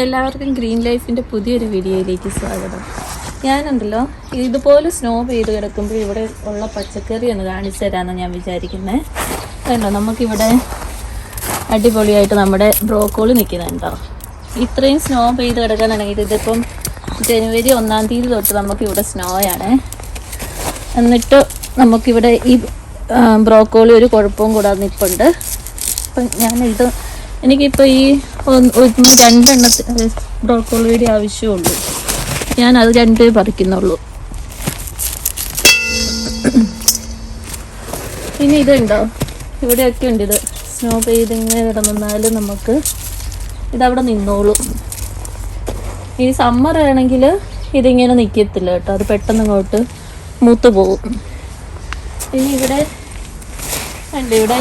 എല്ലാവർക്കും ഗ്രീൻ ലൈഫിന്റെ പുതിയൊരു വീഡിയോയിലേക്ക് സ്വാഗതം. ഞാനുണ്ടല്ലോ ഇതുപോലെ സ്നോ പെയ്ത് കിടക്കുമ്പോൾ ഇവിടെ ഉള്ള പച്ചക്കറി ഒന്ന് കാണിച്ചു തരാമെന്ന് ഞാൻ വിചാരിക്കുന്നത് കണ്ടോ നമുക്കിവിടെ അടിപൊളിയായിട്ട് നമ്മുടെ ബ്രോക്കോളി നിൽക്കുന്നുണ്ടോ ഇത്രയും സ്നോ പെയ്ത് കിടക്കാനാണെങ്കിൽ ഇതിപ്പം ജനുവരി ഒന്നാം തീയതി തൊട്ട് നമുക്കിവിടെ സ്നോയാണ് എന്നിട്ട് നമുക്കിവിടെ ഈ ബ്രോക്കോളി ഒരു കുഴപ്പവും കൂടാതെ നിൽപ്പുണ്ട് അപ്പം ഞാനിത് എനിക്കിപ്പോൾ ഈ രണ്ടെണ്ണത്തിന് ബ്രോക്കോളിയുടെ ആവശ്യമുള്ളൂ. ഞാൻ അത് രണ്ട് പറിക്കുന്നുള്ളൂ. ഇനി ഇതുണ്ടോ? ഇവിടെയൊക്കെ ഉണ്ട് ഇത്. സ്നോ പെയ്ത് ഇങ്ങനെ കിടന്നാൽ നമുക്ക് ഇതവിടെ നിന്നോളൂ. ഇനി സമ്മർ ആണെങ്കിൽ ഇതിങ്ങനെ നിൽക്കത്തില്ല കേട്ടോ. അത് പെട്ടെന്ന് ഇങ്ങോട്ട് മൂത്ത് പോകും. ഇനി ഇവിടെ ഉണ്ട് ഇവിടെ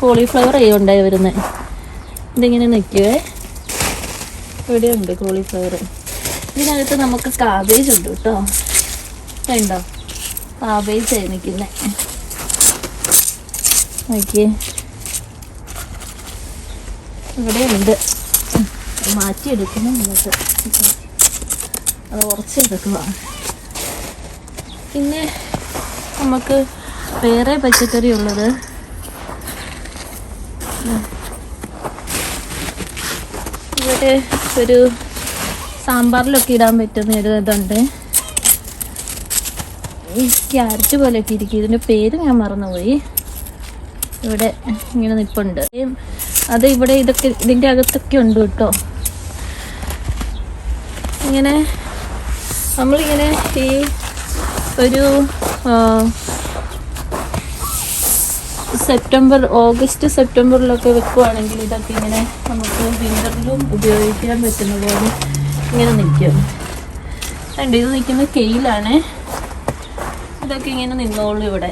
കോളിഫ്ലവർ ഉണ്ടായി വരുന്നത് ഇതിങ്ങനെ നിൽക്കുവേ. ഇവിടെ ഉണ്ട് കോളിഫ്ലവർ ഇതിനകത്ത് നമുക്ക് കാബേജ് ഉണ്ട് കേട്ടോ. ഉണ്ടോ കാബേജ് നിൽക്കുന്നത് നോക്കിയേ. ഇവിടെ ഉണ്ട് മാറ്റി മാറ്റിയെടുക്കണം എന്നിട്ട് അത് ഉറച്ചെടുക്കുക. പിന്നെ നമുക്ക് വേറെ പച്ചക്കറി ഉള്ളത്. ഇവിടെ ഒരു സാമ്പാറിലൊക്കെ ഇടാൻ പറ്റുന്ന ഒരു ഇതുണ്ട്. ഈ ക്യാരറ്റ് പോലെയൊക്കെ ഇരിക്കും. ഇതിന്റെ പേര് ഞാൻ മറന്നുപോയി. ഇവിടെ ഇങ്ങനെ നിൽപ്പുണ്ട് അത് ഇവിടെ ഇതൊക്കെ ഇതിന്റെ അകത്തൊക്കെ ഉണ്ട് കേട്ടോ. ഇങ്ങനെ നമ്മളിങ്ങനെ ഈ ഒരു സെപ്റ്റംബർ ഓഗസ്റ്റ് സെപ്റ്റംബറിലൊക്കെ വെക്കുവാണെങ്കിൽ ഇതൊക്കെ ഇങ്ങനെ നമുക്ക് വിന്ററിലും ഉപയോഗിക്കാൻ പറ്റുന്ന പോലെ ഇങ്ങനെ നിൽക്കും. രണ്ട് ഇത് നിൽക്കുന്ന കെയിലാണ്. ഇതൊക്കെ ഇങ്ങനെ നിന്നോളൂ ഇവിടെ.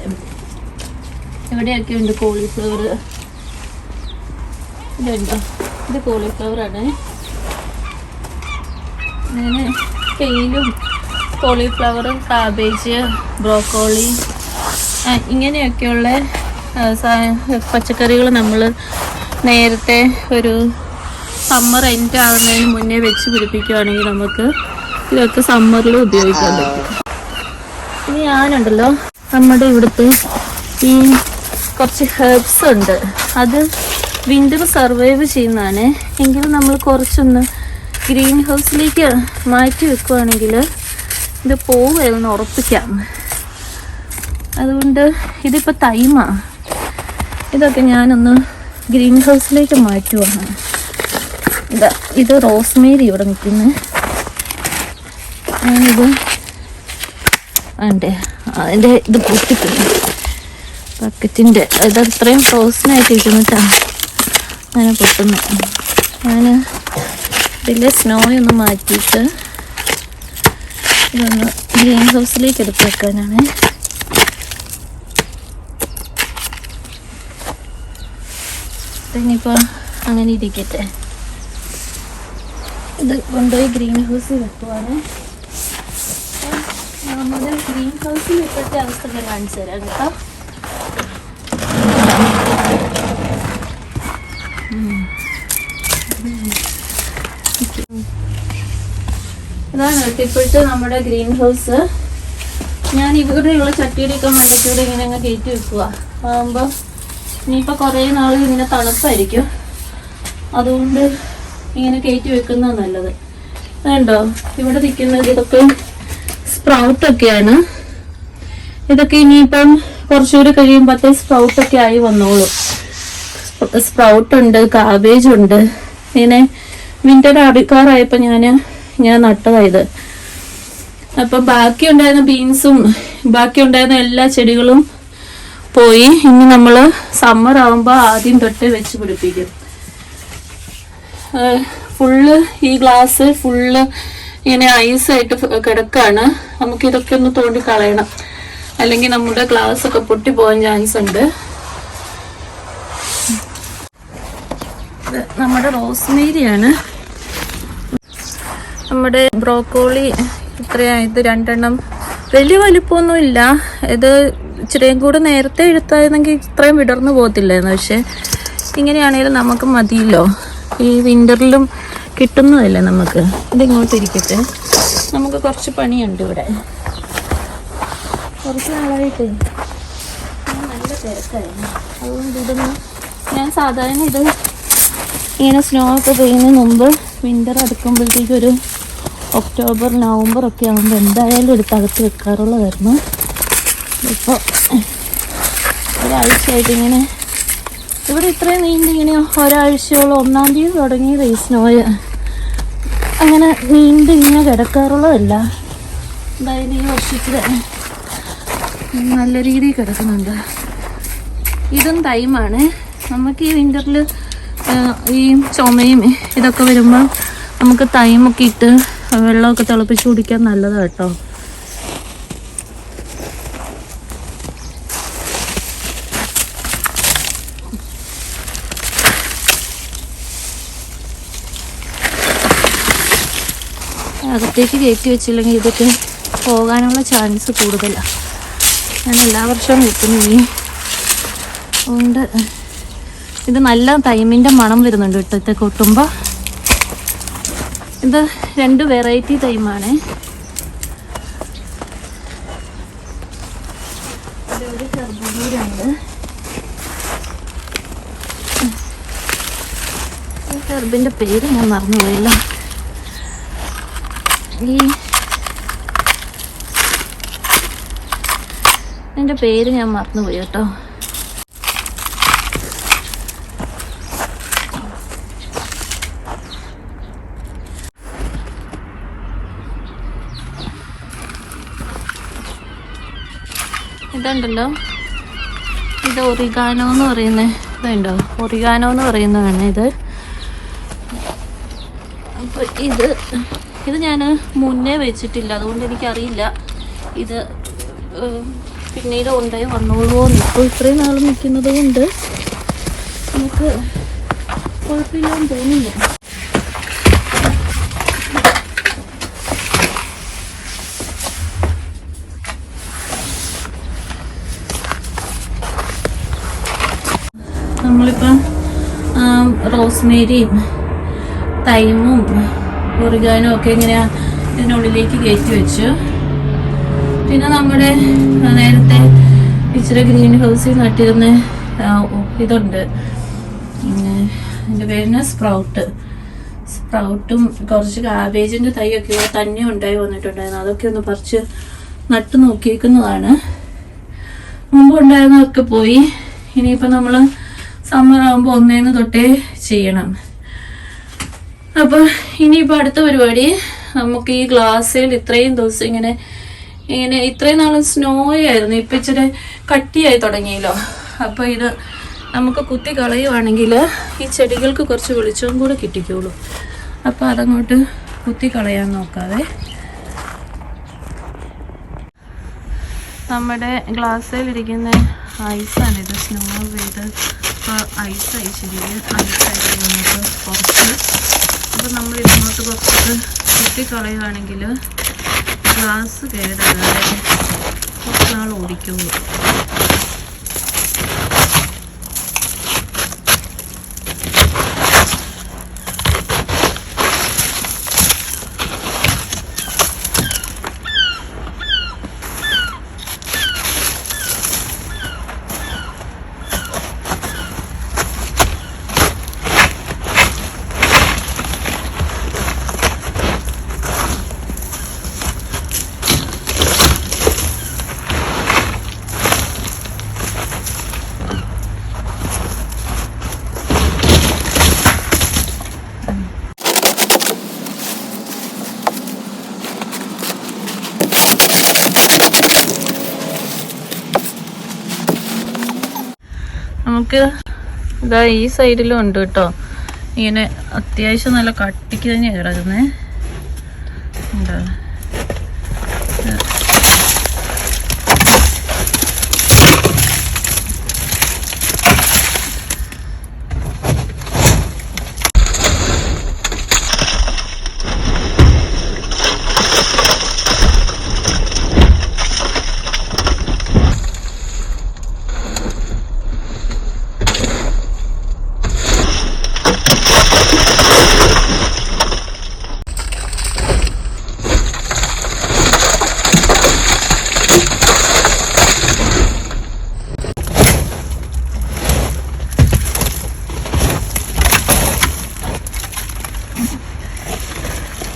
ഇവിടെയൊക്കെ ഉണ്ട് കോളിഫ്ലവർ ഇതുണ്ടോ? ഇത് കോളിഫ്ലവറാണ് അങ്ങനെ കെയിലും കോളിഫ്ലവർ കാബേജ് ബ്രോക്കോളി ഇങ്ങനെയൊക്കെയുള്ള പച്ചക്കറികൾ നമ്മൾ നേരത്തെ ഒരു സമ്മർ എൻഡ് ആവുന്നതിന് മുന്നേ വെച്ച് പിടിപ്പിക്കുകയാണെങ്കിൽ നമുക്ക് ഇതൊക്കെ സമ്മറിൽ ഉപയോഗിക്കാൻ പറ്റും. ഇനി ഞാനുണ്ടല്ലോ നമ്മുടെ ഇവിടുത്തെ ഈ കുറച്ച് ഹെർബ്സ് ഉണ്ട്. അത് വിന്റർ സർവൈവ് ചെയ്യുന്നതാണ്. എങ്കിലും നമ്മൾ കുറച്ചൊന്ന് ഗ്രീൻ ഹൗസിലേക്ക് മാറ്റി വെക്കുവാണെങ്കിൽ ഇത് പോവുകയെന്ന് ഉറപ്പിക്കാം. അതുകൊണ്ട് ഇതിപ്പോൾ തൈമാ ഇതൊക്കെ ഞാനൊന്ന് ഗ്രീൻ ഹൗസിലേക്ക് മാറ്റുവാണ് ഇതാ ഇത് റോസ്മേരി ഇവിടെ നിൽക്കുന്നത് ഞാനിത് വേണ്ടേ അതിന്റെ ഇത് പൊട്ടിക്കുന്നു. ബക്കറ്റിന്റെ അത് അത്രയും ഫ്രോസനായിട്ട് ഇരിക്കുന്നിട്ടാ അങ്ങനെ പൊട്ടുന്നു. ഞാൻ ഇതിലെ സ്നോയൊന്ന് മാറ്റിയിട്ട് ഇതൊന്ന് ഗ്രീൻ ഹൗസിലേക്ക് എടുത്ത് വെക്കാനാണ്. ഇനിയിപ്പോൾ അങ്ങനെ ഇരിക്കട്ടെ. ഇത് കൊണ്ടുപോയി ഗ്രീൻ ഹൗസിൽ വെക്കുവാണ്. നമ്മുടെ ഗ്രീൻ ഹൗസിൽ ഇപ്പോഴത്തെ അവസ്ഥ ഞാൻ കാണിച്ചു തരാം കേട്ടോ. ഇതാണ് കേട്ടോ ഇപ്പോഴത്തെ നമ്മുടെ ഗ്രീൻ ഹൗസ്. ഞാൻ ഇവിടെയുള്ള ചട്ടിയുടെയൊക്കെ മണ്ടത്തൂടെ ഇങ്ങനെ അങ്ങ് കയറ്റി വെക്കുക ആകുമ്പോൾ ഇനിയിപ്പോൾ കുറേ നാൾ ഇങ്ങനെ തണുപ്പായിരിക്കും. അതുകൊണ്ട് ഇങ്ങനെ കയറ്റി വെക്കുന്നത് നല്ലത്. വേണ്ടോ ഇവിടെ നിൽക്കുന്നത് ഇതൊക്കെ സ്പ്രൗട്ടൊക്കെയാണ്. ഇതൊക്കെ ഇനിയിപ്പം കുറച്ചുകൂടി കഴിയുമ്പോഴത്തെ സ്പ്രൗട്ടൊക്കെ ആയി വന്നോളും. സ്പ്രൗട്ട് ഉണ്ട് കാബേജ് ഉണ്ട് ഇങ്ങനെ വിന്റർ അടുക്കാറായപ്പോൾ ഞാൻ ഞാൻ നട്ടതായത് അപ്പം ബാക്കി ഉണ്ടായിരുന്ന ബീൻസും ബാക്കി ഉണ്ടായിരുന്ന എല്ലാ ചെടികളും പോയി. ഇനി നമ്മൾ സമ്മർ ആവുമ്പോൾ ആദ്യം തൊട്ട് വെച്ച് പിടിപ്പിക്കും. ഫുള്ള് ഈ ഗ്ലാസ് ഫുള്ള് ഇങ്ങനെ ഐസായിട്ട് കിടക്കാണ്. നമുക്ക് ഇതൊക്കെ ഒന്ന് തോണ്ടി കളയണം. അല്ലെങ്കിൽ നമ്മുടെ ഗ്ലാസ് ഒക്കെ പൊട്ടി പോകാൻ ചാൻസ് ഉണ്ട്. നമ്മുടെ റോസ്മേരിയാണ്. നമ്മുടെ ബ്രോക്കോളി ഇത്രയായത് രണ്ടെണ്ണം. വലിയ വലിപ്പമൊന്നുമില്ല. ഇത് ഇച്ചിരിയും കൂടെ നേരത്തെ എഴുത്തായിരുന്നെങ്കിൽ ഇത്രയും വിടർന്നു പോകത്തില്ലായിരുന്നു. പക്ഷെ ഇങ്ങനെയാണെങ്കിലും നമുക്ക് മതിയല്ലോ. ഈ വിന്ററിലും കിട്ടുന്നതല്ലേ നമുക്ക്? ഇതിങ്ങോട്ട് ഇരിക്കട്ടെ. നമുക്ക് കുറച്ച് പണിയുണ്ട് ഇവിടെ. കുറച്ച് നാളായിട്ട്. നല്ല തിരക്കായിരുന്നു. അതുകൊണ്ട് ഞാൻ സാധാരണ ഇത് ഇങ്ങനെ സ്നോ ഒക്കെ പെയ്യുന്നതിന് മുമ്പ് വിന്റർ അടുക്കുമ്പോഴത്തേക്കൊരു ഒക്ടോബർ നവംബർ ഒക്കെ ആകുമ്പോൾ എന്തായാലും എടുത്ത് അകത്ത് വെക്കാറുള്ളതായിരുന്നു. ഇപ്പോൾ ഒരാഴ്ചയായിട്ട് ഇങ്ങനെ. ഇവിടെ ഇത്രയും നീണ്ട് ഇങ്ങനെ ഒരാഴ്ചയോളം ഒന്നാം തീയതി തുടങ്ങി ഈ സ്നോയ അങ്ങനെ നീണ്ട് ഇങ്ങനെ കിടക്കാറുള്ളതല്ല. എന്തായാലും ഈ വർഷത്തിൽ നല്ല രീതിയിൽ കിടക്കുന്നുണ്ട്. ഇതും ടൈമാണ് നമുക്ക് ഈ വിന്ററിൽ ഈ ചുമയും ഇതൊക്കെ വരുമ്പോൾ നമുക്ക് തൈമൊക്കെ ഇട്ട് വെള്ളമൊക്കെ തിളപ്പിച്ച് കുടിക്കാൻ നല്ലതാണ് കേട്ടോ. അകത്തേക്ക് കയറ്റി വെച്ചില്ലെങ്കിൽ ഇതൊക്കെ പോകാനുള്ള ചാൻസ് കൂടുതലാണ് ഞാൻ എല്ലാ വർഷവും വെക്കുന്നു ഈ അതുകൊണ്ട് ഇത് നല്ല തൈമിന്റെ മണം വരുന്നുണ്ട് ഇട്ടത്തെ കൊട്ടുമ്പോൾ. ഇത് രണ്ട് വെറൈറ്റി തൈമാണ്. ഒരു കർബൂരുണ്ട് പേര് ഞാൻ മറന്നുപോയില്ല. എന്റെ പേര് ഞാൻ മറന്നുപോയി കേട്ടോ. ഇതുണ്ടല്ലോ. ഇത് ഒറിഗാനോ എന്ന് പറയുന്ന ഇതുണ്ടോ? ഒറിഗാനോ എന്ന് പറയുന്നതാണ് ഇത്. അപ്പോൾ ഇത് ഇത് ഞാൻ മുന്നേ വെച്ചിട്ടില്ല. അതുകൊണ്ട് എനിക്കറിയില്ല. ഇത് പിന്നീട് കൊണ്ടുപോയി വന്നോളൂ ഇപ്പോൾ ഇത്രയും നാൾ നിൽക്കുന്നത് കൊണ്ട് നമുക്ക് കുഴപ്പമില്ലാന്ന് തോന്നുന്നു. നമ്മളിപ്പം റോസ്മേരിയും തൈമും ഒറിഗാനും ഒക്കെ ഇങ്ങനെ ഇതിനുള്ളിലേക്ക് കയറ്റി വെച്ചു. പിന്നെ നമ്മുടെ നേരത്തെ ഇച്ചിരി ഗ്രീൻ ഹൗസിൽ നട്ടിരുന്ന ഇതുണ്ട്. എന്റെ പേരിന് സ്പ്രൗട്ട്. സ്പ്രൗട്ടും കുറച്ച് കാബേജിന്റെ തൈയൊക്കെ തന്നെ ഉണ്ടായി വന്നിട്ടുണ്ടായിരുന്നു. അതൊക്കെ ഒന്ന് പറിച്ച് നട്ട് നോക്കിയേക്കുന്നതാണ്. മുമ്പ് ഉണ്ടായിരുന്നതൊക്കെ പോയി. ഇനിയിപ്പോൾ നമ്മൾ സമ്മർ ആകുമ്പോൾ ഒന്നേന്ന് തൊട്ടേ ചെയ്യണം. അപ്പോൾ ഇനിയിപ്പോൾ അടുത്ത പരിപാടി നമുക്ക് ഈ ഗ്ലാസ്സിൽ ഇത്രയും ദിവസം ഇങ്ങനെ ഇങ്ങനെ ഇത്രയും നാൾ സ്നോ ആയിരുന്നു ഇപ്പം ഇച്ചിരി കട്ടിയായി തുടങ്ങിയല്ലോ. അപ്പോൾ ഇത് നമുക്ക് കുത്തി കളയുവാണെങ്കിൽ ഈ ചെടികൾക്ക് കുറച്ച് വെളിച്ചവും കൂടെ കിട്ടിക്കോളൂ. അപ്പോൾ അതങ്ങോട്ട് കുത്തി കളയാൻ നോക്കാതെ നമ്മുടെ ഗ്ലാസ്സിലിരിക്കുന്ന ഇത്. സ്നോ ചെയ്ത് ഇപ്പോൾ ഐസായി ശരിക്കും ഐസായിട്ട് നമുക്ക് കുറച്ച് അപ്പോൾ നമ്മൾ ഇങ്ങോട്ട് കുറച്ചൊക്കെ കുത്തിക്കളയുകയാണെങ്കിൽ ഗ്ലാസ് കേടാകാതെ കുറച്ച് നാൾ ഓടിക്കുള്ളൂ നമുക്ക് ഇതാ ഈ സൈഡിലും ഉണ്ട് കേട്ടോ. ഇങ്ങനെ അത്യാവശ്യം നല്ല കട്ടിക്ക് തന്നെയാണ് കിടക്കുന്നത്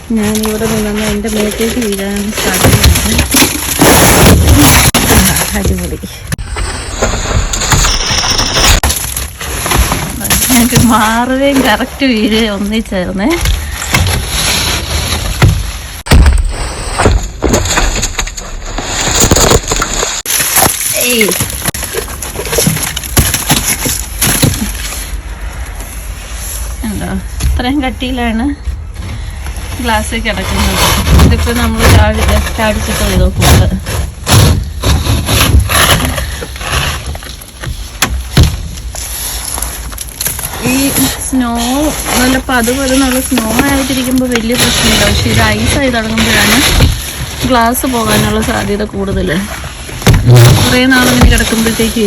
ഞാൻ ഇവിടെ നിന്നൊന്ന് എന്റെ മേത്തേക്ക് വീഴാൻ ചെയ്യുന്നത് അടിപൊളി മാറുകയും കറക്റ്റ് വീഴുകയും ഒന്നിച്ചേർന്നേ ഏയ് ഉണ്ടോ ഇത്രയും കട്ടിയിലാണ് ഗ്ലാസ് കിടക്കുന്നത് ഇതിപ്പോൾ നമ്മൾ ചാടി ചാടിച്ചിട്ട് ചെയ്തോ ഈ സ്നോ നല്ല പതുപത് നല്ല സ്നോ ആയിട്ടിരിക്കുമ്പോൾ വലിയ പ്രശ്നമില്ല. പക്ഷെ ഇത് ഐസായി തുടങ്ങുമ്പോഴാണ് ഗ്ലാസ് പോകാനുള്ള സാധ്യത കൂടുതൽ കുറേ നാളിങ്ങനെ കിടക്കുമ്പോഴത്തേക്ക്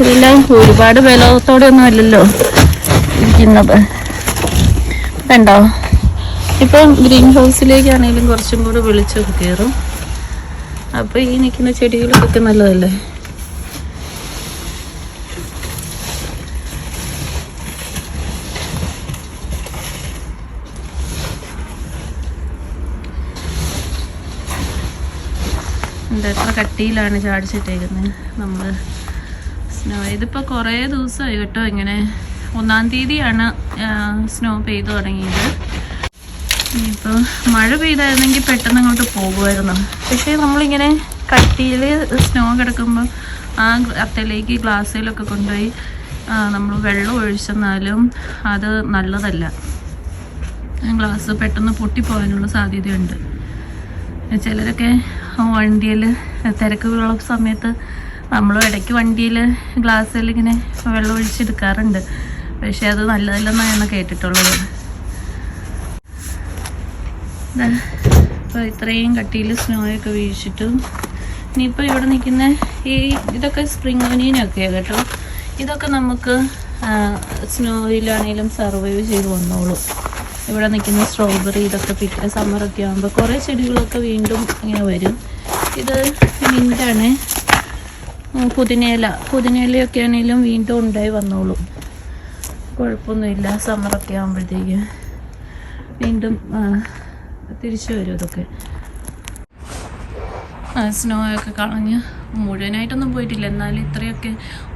ഇതെല്ലാം ഒരുപാട് ബലത്തോടെ ഒന്നും അല്ലല്ലോ ഇരിക്കുന്നത്. കണ്ടോ ഇപ്പം ഗ്രീൻ ഹൗസിലേക്കാണെങ്കിലും കുറച്ചും കൂടെ വെളിച്ചമൊക്കെ കയറും. അപ്പോൾ ഈ നിൽക്കുന്ന ചെടികളൊക്കെ നല്ലതല്ലേ? എന്താ കട്ടിയിലാണ് ചാടിച്ചിട്ടേക്കുന്നത് നമ്മൾ സ്നോ ഇതിപ്പോൾ കുറേ ദിവസമായി കേട്ടോ ഇങ്ങനെ ഒന്നാം തീയതിയാണ് സ്നോ പെയ്തു തുടങ്ങിയത്. ഇനിയിപ്പോൾ മഴ പെയ്തായിരുന്നെങ്കിൽ പെട്ടെന്ന് അങ്ങോട്ട് പോകുമായിരുന്നു. പക്ഷേ നമ്മളിങ്ങനെ കട്ടിയിൽ സ്നോ കിടക്കുമ്പോൾ ആ അത്തയിലേക്ക് ഗ്ലാസ്സിലൊക്കെ കൊണ്ടുപോയി നമ്മൾ വെള്ളം ഒഴിച്ചെന്നാലും അത് നല്ലതല്ല. ഗ്ലാസ് പെട്ടെന്ന് പൊട്ടിപ്പോകാനുള്ള സാധ്യതയുണ്ട്. ചിലരൊക്കെ വണ്ടിയിൽ തിരക്കുള്ള സമയത്ത് നമ്മൾ ഇടയ്ക്ക് വണ്ടിയിൽ ഗ്ലാസ്സിൽ ഇങ്ങനെ വെള്ളം ഒഴിച്ചെടുക്കാറുണ്ട്. പക്ഷെ അത് നല്ലതല്ലെന്നാണ് കേട്ടിട്ടുള്ളത്. ഇപ്പോൾ ഇത്രയും കട്ടിയിൽ സ്നോയൊക്കെ വീഴിച്ചിട്ടും ഇനിയിപ്പോൾ ഇവിടെ നിൽക്കുന്ന ഈ ഇതൊക്കെ സ്പ്രിംഗ് ഒനിയനൊക്കെയാണ് കേട്ടോ. ഇതൊക്കെ നമുക്ക് സ്നോയിലാണെങ്കിലും സർവൈവ് ചെയ്ത് വന്നോളൂ. ഇവിടെ നിൽക്കുന്ന സ്ട്രോബെറി ഇതൊക്കെ പിറ്റ സമ്മറൊക്കെ ആകുമ്പോൾ കുറേ ചെടികളൊക്കെ വീണ്ടും ഇങ്ങനെ വരും. ഇത് മിന്റാണ് പുതിനേല. പുതിനയിലയൊക്കെ ആണെങ്കിലും വീണ്ടും ഉണ്ടായി വന്നോളൂ. കുഴപ്പമൊന്നുമില്ല സമ്മറൊക്കെ ആകുമ്പോഴത്തേക്ക് വീണ്ടും തിരിച്ചു വരും ഇതൊക്കെ. സ്നോ ഒക്കെ കളഞ്ഞ് മുഴുവനായിട്ടൊന്നും പോയിട്ടില്ല. എന്നാലും ഇത്രയൊക്കെ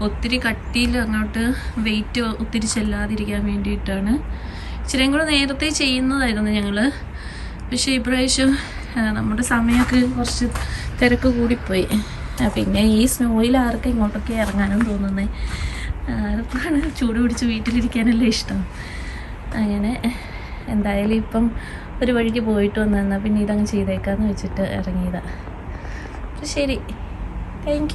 ഒത്തിരി കട്ടിയിൽ അങ്ങോട്ട് വെയിറ്റ് ഒത്തിരി ചെല്ലാതിരിക്കാൻ വേണ്ടിയിട്ടാണ്. ഇച്ചിരിയും കൂടെ നേരത്തെ ചെയ്യുന്നതായിരുന്നു ഞങ്ങൾ പക്ഷേ ഇപ്രാവശ്യം നമ്മുടെ സമയമൊക്കെ കുറച്ച് തിരക്ക് കൂടിപ്പോയി. പിന്നെ ഈ സ്നോയിൽ ആർക്കും ഇങ്ങോട്ടൊക്കെ ഇറങ്ങാനും തോന്നുന്നത് ആർക്കാണ് ചൂട് പിടിച്ച് വീട്ടിലിരിക്കാനല്ലേ ഇഷ്ടം. അങ്ങനെ എന്തായാലും ഇപ്പം ഒരു വഴിക്ക് പോയിട്ട് വന്നാൽ പിന്നെ ഇതങ്ങ് ചെയ്തേക്കാന്ന് വെച്ചിട്ട് ഇറങ്ങിയതാണ് ശരി. താങ്ക്